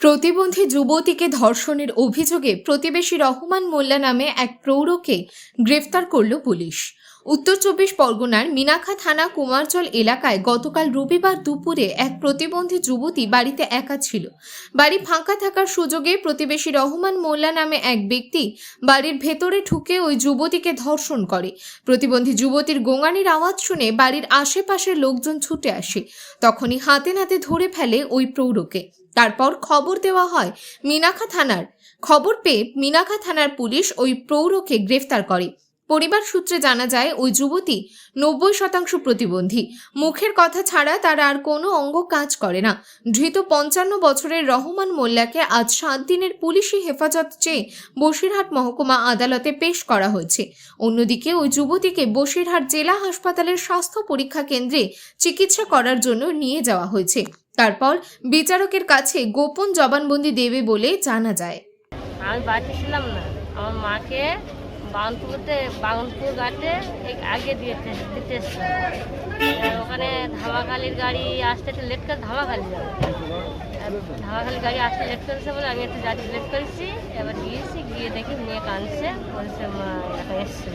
প্রতিবন্ধী যুবতীকে ধর্ষণের অভিযোগে প্রতিবেশী রহমান মোল্লা নামে এক প্রৌঢ়কে গ্রেফতার করল পুলিশ। উত্তর চব্বিশ পরগনার মিনাখা থানা কুমারচল এলাকায় গতকাল রবিবার দুপুরে এক প্রতিবন্ধী যুবতী বাড়িতে একা ছিল। বাড়ি ফাঁকা থাকার সুযোগে প্রতিবেশী রহমান মোল্লা নামে এক ব্যক্তি বাড়ির ভেতরে ঢুকে ওই যুবতীকে ধর্ষণ করে। প্রতিবন্ধী যুবতীর গোঙানির আওয়াজ শুনে বাড়ির আশেপাশের লোকজন ছুটে আসে। তখনই হাতে নাতে ধরে ফেলে ওই প্রৌঢ়কে। তারপর খবর দেওয়া হয় মিনাখা থানার। খবর পেয়ে মিনাখা থানার পুলিশ ওই প্রৌঢ়কে গ্রেফতার করে। পরিবার সূত্রে জানা যায়, ওই যুবতী নব্বই শতাংশ প্রতিবন্ধী। মুখের কথা ছাড়া তার আর কোনো অঙ্গ কাজ করে না। ধৃত পঞ্চান্ন বছরের রহমান মোল্লাকে আজ সাত দিনের পুলিশি হেফাজত চেয়ে বসিরহাট মহকুমা আদালতে পেশ করা হয়েছে। অন্যদিকে ওই যুবতীকে বসিরহাট জেলা হাসপাতালের স্বাস্থ্য পরীক্ষা কেন্দ্রে চিকিৎসা করার জন্য নিয়ে যাওয়া হয়েছে। তারপর বিচারকের কাছে গোপন জবানবন্দি দেবে বলে জানা যায়। আমি বাড়িতে ছিলাম না। আমার মাকে বাগনপুরতে বাগনপুর ঘাটে আগে দিয়েছে, দিতে ওখানে ধামাখালির গাড়ি আসতে একটু লেট করে ধামাখালি যাবে। ধামাখালির গাড়ি আসতে লেট করেছে বলে আমি একটু যাচ্ছি লেট করেছি। এবার গিয়েছি, গিয়ে দেখি মেয়ে কাঁদছে। বলছে, মা একা এসছে।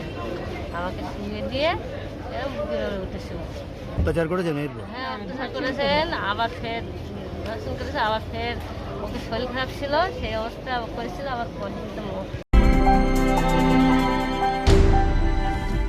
আমাকে শুয়ে দিয়ে এরকম উঠেছিল অত্যাচার করেছে মেয়ের হ্যাঁ অত্যাচার করেছেন আবার ফের ধর্ষণ করেছে, আবার ফের ওকে শরীর খারাপ ছিল, সেই অবস্থা করেছিল, আবার